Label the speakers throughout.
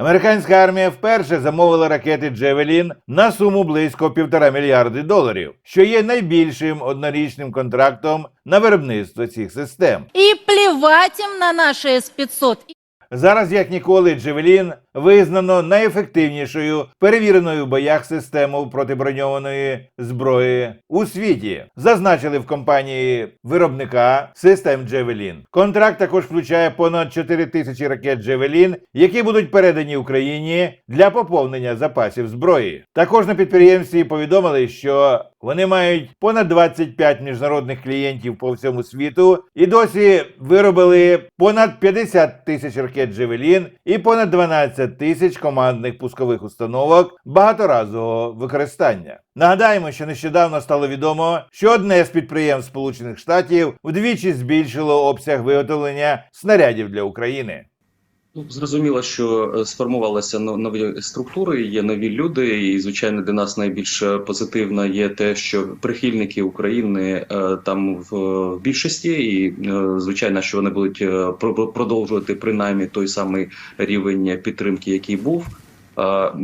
Speaker 1: Американська армія вперше замовила ракети Джевелін на суму близько півтора мільярди доларів, що є найбільшим однорічним контрактом на виробництво цих систем.
Speaker 2: І плівать їм на наші С-500.
Speaker 1: Зараз, як ніколи, Джевелін визнано найефективнішою перевіреною в боях системою протиброньованої зброї у світі. Зазначили в компанії виробника систем Джевелін. Контракт також включає понад 4 тисячі ракет Джевелін, які будуть передані Україні для поповнення запасів зброї. Також на підприємстві повідомили, що вони мають понад 25 міжнародних клієнтів по всьому світу і досі виробили понад 50 тисяч ракет Джевелін і понад 12 тисяч командних пускових установок багаторазового використання. Нагадаємо, що нещодавно стало відомо, що одне з підприємств Сполучених Штатів вдвічі збільшило обсяг виготовлення снарядів для України.
Speaker 3: Ну, зрозуміло, що е, сформувалися нові структури, є нові люди, і звичайно для нас найбільш е, позитивно є те, що прихильники України е, там в, більшості, і звичайно, що вони будуть про- продовжувати принаймні той самий рівень підтримки, який був.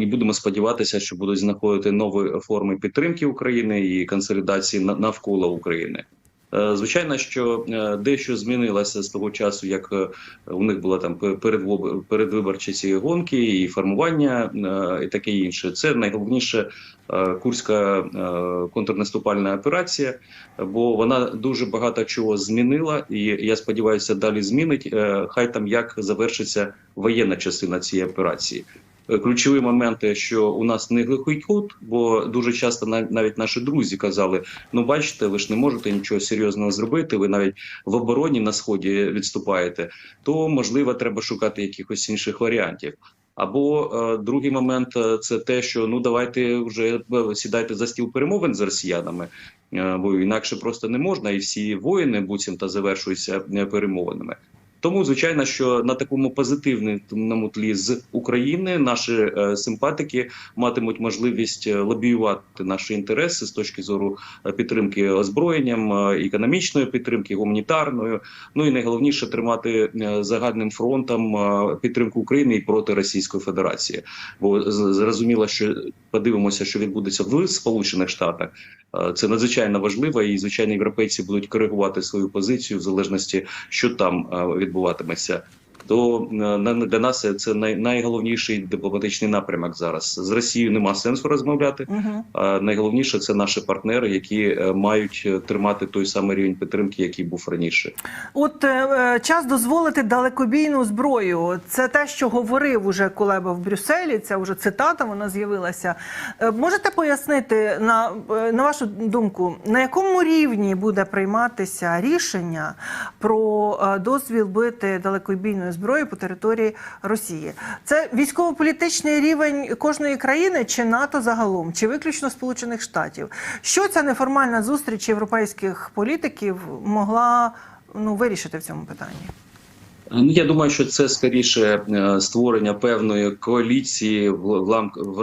Speaker 3: І будемо сподіватися, що будуть знаходити нові форми підтримки України і консолідації на- навколо України. Е, Звичайно, що е, дещо змінилося з того часу, як е, у них була там передвиборчі ці гонки і формування і таке інше. Це найголовніше курська контрнаступальна операція, бо вона дуже багато чого змінила, і я сподіваюся, далі змінить. Хай там як завершиться воєнна частина цієї операції. Е, Ключові моменти, що у нас не глухий кут, бо дуже часто навіть наші друзі казали: ну бачите, ви ж не можете нічого серйозного зробити. Ви навіть в обороні на сході відступаєте, то можливо треба шукати якихось інших варіантів. Або е, другий момент е, це те, що ну давайте вже е, сідайте за стіл перемовин з росіянами, е, бо інакше просто не можна, і всі воїни буцімто завершуються перемовинами. Тому, звичайно, що на такому позитивному тлі з України наші е, симпатики матимуть можливість е, лобіювати наші інтереси з точки зору е, підтримки озброєнням, економічної підтримки, гуманітарною. Ну і найголовніше тримати загальним фронтом підтримку України і проти Російської Федерації. Бо зрозуміло, що подивимося, що відбудеться в Сполучених Штатах. Це надзвичайно важливо, і звичайно, європейці будуть коригувати свою позицію в залежності, що там е, відбуватиметься. То е, на- для нас це най, найголовніший дипломатичний напрямок зараз. З Росією нема сенсу розмовляти.
Speaker 4: Угу.
Speaker 3: А найголовніше це наші партнери, які е, мають е, тримати той самий рівень підтримки, який був раніше.
Speaker 4: От е, е, час дозволити далекобійну зброю. Це те, що говорив уже Кулеба в Брюсселі. Це вже цитата. Вона з'явилася. Е, можете пояснити на, е, на вашу думку, на якому рівні буде прийматися рішення про е, дозвіл бити далекобійною зброєю по території Росії? Це військово-політичний рівень кожної країни чи НАТО загалом, чи виключно Сполучених Штатів? Що ця неформальна зустріч європейських політиків могла ну, вирішити в цьому питанні?
Speaker 3: Ну, я думаю, що це скоріше е, створення певної коаліції в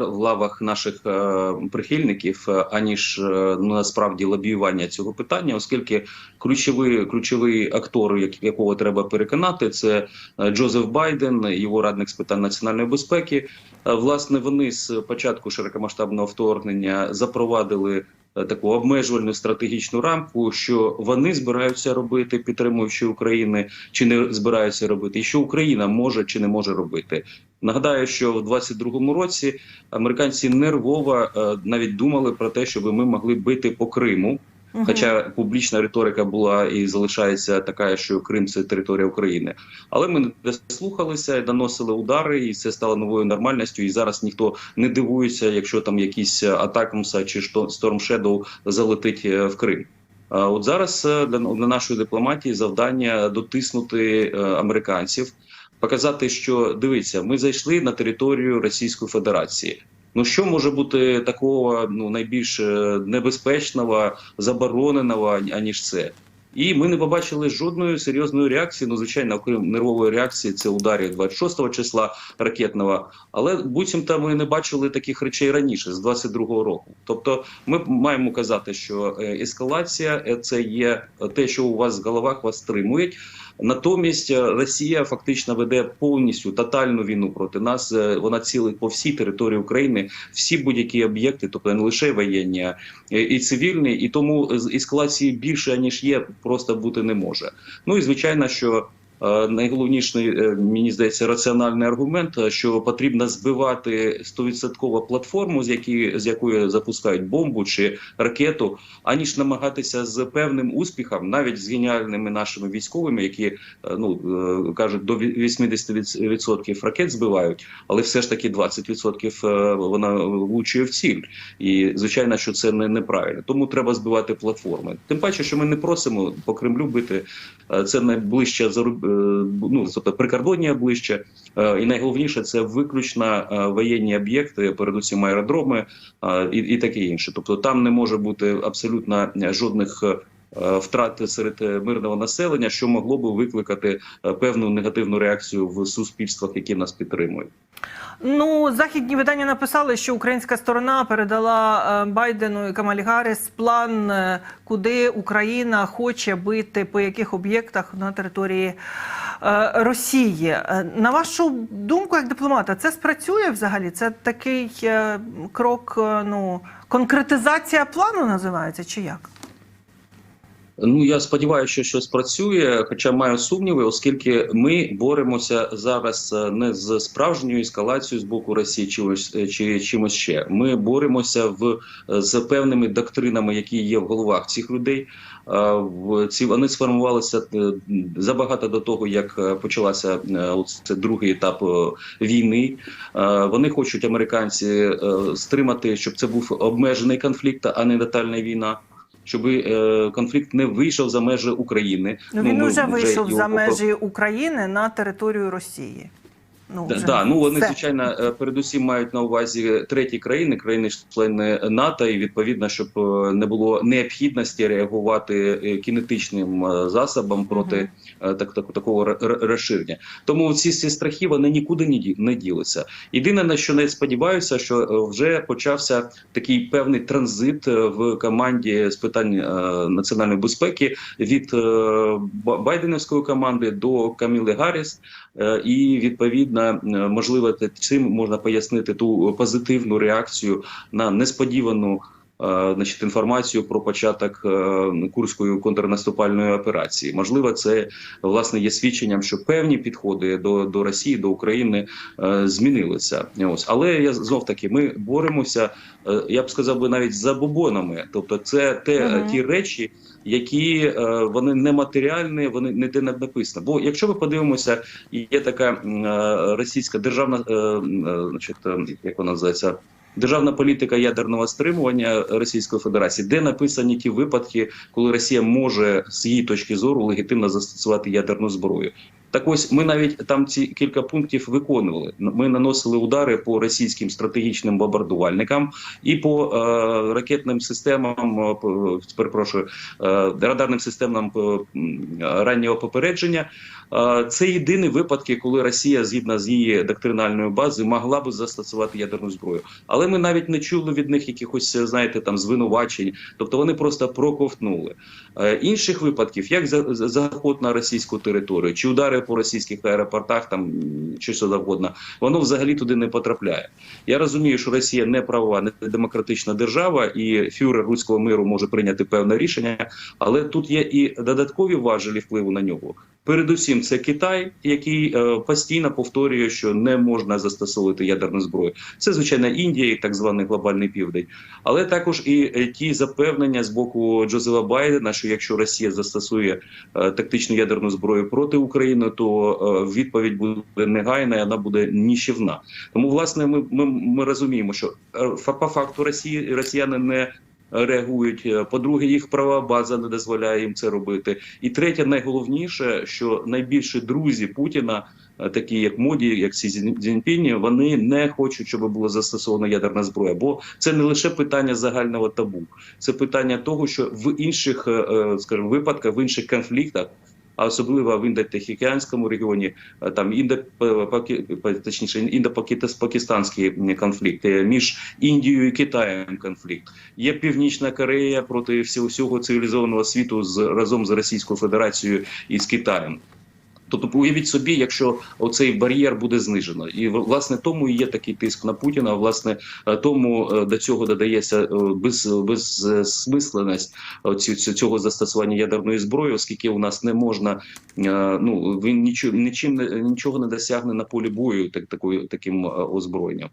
Speaker 3: лавах наших е, прихильників, е, аніж ну, насправді лобіювання цього питання, оскільки ключовий ключовий актор, як- якого треба переконати, це Джозеф Байден, його радник з питань національної безпеки. Власне, вони з початку широкомасштабного вторгнення запровадили таку обмежувальну стратегічну рамку, що вони збираються робити, підтримуючи України, чи не збираються робити, і що Україна може чи не може робити. Нагадаю, що в 22-му році американці нервово е, навіть думали про те, щоб ми могли бити по Криму.
Speaker 4: Мгм.
Speaker 3: Хоча публічна риторика була і залишається така, що Крим це територія України. Але ми не слухалися, наносили удари, і це стало новою нормальністю. І зараз ніхто не дивується, якщо там якийсь Атакамса чи Storm Shadow залетить е, в Крим. От зараз е, для, для нашої дипломатії завдання дотиснути е, американців, показати, що дивіться, ми зайшли на територію Російської Федерації. Ну що може бути такого ну найбільш е, небезпечного, забороненого аніж це? І ми не побачили жодної серйозної реакції. Ну, звичайно, окрім нервової реакції, це ударів 26 числа ракетного. Але буцімто ми не бачили таких речей раніше, з 22-го року. Тобто, ми маємо казати, що е, ескалація е, це є те, що у вас в головах вас стримують. Натомість е, Росія фактично веде повністю тотальну війну проти нас. Е, Вона цілить по всій території України, всі будь-які об'єкти, тобто не лише воєнні, і цивільні, і тому ескалації більше ніж є, просто бути не може. Ну і звичайно, що. Е, Найголовніший е, мені здається раціональний аргумент, е, що потрібно збивати 100% платформу, з якої з якої запускають бомбу чи ракету, аніж намагатися з певним успіхом, навіть з геніальними нашими військовими, які ну кажуть до ві- 80% ракет збивають, але все ж таки 20% е, вона влучує в ціль. І звичайно, що це не неправильно. Тому треба збивати платформи. Тим паче, що ми не просимо по Кремлю бити. Це найближче заруб... е, ну, тобто прикордоння ближче. Е, І найголовніше це виключно е, воєнні об'єкти, передусім аеродроми і, і таке інше. Тобто там не може бути абсолютно жодних. Е, Втрат серед е, мирного населення, що могло би викликати е, певну негативну реакцію в суспільствах, які нас підтримують.
Speaker 4: Ну, західні видання написали, що українська сторона передала Байдену і Камалі Гарріс план, куди Україна хоче бити по яких об'єктах на території Росії. На вашу думку, як дипломата, це спрацює взагалі? Це такий крок, ну конкретизація плану називається, чи як?
Speaker 3: Ну я сподіваюся, що щось працює, хоча маю сумніви, оскільки ми боремося зараз е, не з справжньою ескалацією з боку Росії, чимось е, чи чимось ще. Ми боремося в з певними доктринами, які є в головах цих людей. Е, ці вони сформувалися е, забагато до того, як е, почалася е, це другий етап е, війни. Е, Вони хочуть американці е, стримати, щоб це був обмежений конфлікт, а не тотальна війна. Щоб е, конфлікт не вийшов за межі України.
Speaker 4: Ну, він
Speaker 3: ми
Speaker 4: вже вийшов за межі України на територію Росії. Ну,
Speaker 3: Да, да, ну вони звичайно е, передусім мають на увазі треті країни, країни-члени НАТО, і відповідно, щоб е, не було необхідності реагувати е, кінетичним засобом проти так, так, такого розширення. Тому ці всі страхи вони нікуди не ді- не ділися. Єдине на що не сподіваюся, що вже почався такий певний транзит в команді з питань національної безпеки від Байденівської команди до Каміли Гарріс. Е, І відповідно, е, можливо, цим можна пояснити ту позитивну реакцію на несподівану. Е, Значить, інформацію про початок е, курської контрнаступальної операції. Можливо, це власне є свідченням, що певні підходи до, до Росії, до України е, змінилися. Ось, але я знов таки, ми боремося. я б сказав би навіть за бобонами. Тобто, це те
Speaker 4: Мгм.
Speaker 3: ті речі, які вони нематеріальні, вони ніде не написано. Бо якщо ми подивимося, є така російська державна, значить, як вона називається. Державна політика ядерного стримування Російської Федерації, де написані ті випадки, коли Росія може з її точки зору легітимно застосувати ядерну зброю. Так ось ми навіть там ці кілька пунктів виконували. Ми наносили удари по російським стратегічним бомбардувальникам і по е, ракетним системам, е, перепрошую, е, радарним системам е, раннього попередження. Е, Це єдині випадки, коли Росія, згідно з її доктринальною базою, могла би застосувати ядерну зброю. Але ми навіть не чули від них якихось, знаєте, там звинувачень. Тобто вони просто проковтнули. Е, Інших випадків, як за- за- заход на російську територію, чи удари по російських аеропортах, там чи що завгодно, воно взагалі туди не потрапляє. Я розумію, що Росія не права, не демократична держава, і фюрер руського миру може прийняти певне рішення, але тут є і додаткові важелі впливу на нього. Передусім, це Китай, який е, постійно повторює, що не можна застосовувати ядерну зброю. Це звичайно Індія, і так званий глобальний південь, але також і е, ті запевнення з боку Джозефа Байдена, що якщо Росія застосує е, тактичну ядерну зброю проти України, то е, відповідь буде негайна, і вона буде ніщівна. Тому, власне, ми, ми, ми розуміємо, що е, по факту Росії росіяни не реагують. Е, По-друге, їх права база не дозволяє їм це робити. І третє, найголовніше, що найбільші друзі Путіна. е, Такі як моді, як Сі Цзіньпіні, вони не хочуть, щоб була застосована ядерна зброя. Бо це не лише питання загального табу, це питання того, що в інших, е, скажімо, випадках, в інших конфліктах, а особливо в індотихоокеанському регіоні, е, там індо, точніше, конфлікт е, між Індією і Китаєм конфлікт. Є Північна Корея проти всього цивілізованого світу з разом з Російською Федерацією і з Китаєм. Тобто, уявіть собі, якщо оцей бар'єр буде знижено, і власне тому і є такий тиск на Путіна. Власне е, тому е, до цього додається е, без, безсмисленість цього застосування ядерної зброї, оскільки у нас не можна ну він нічим не- нічого не досягне на полі бою так такою таким озброєнням.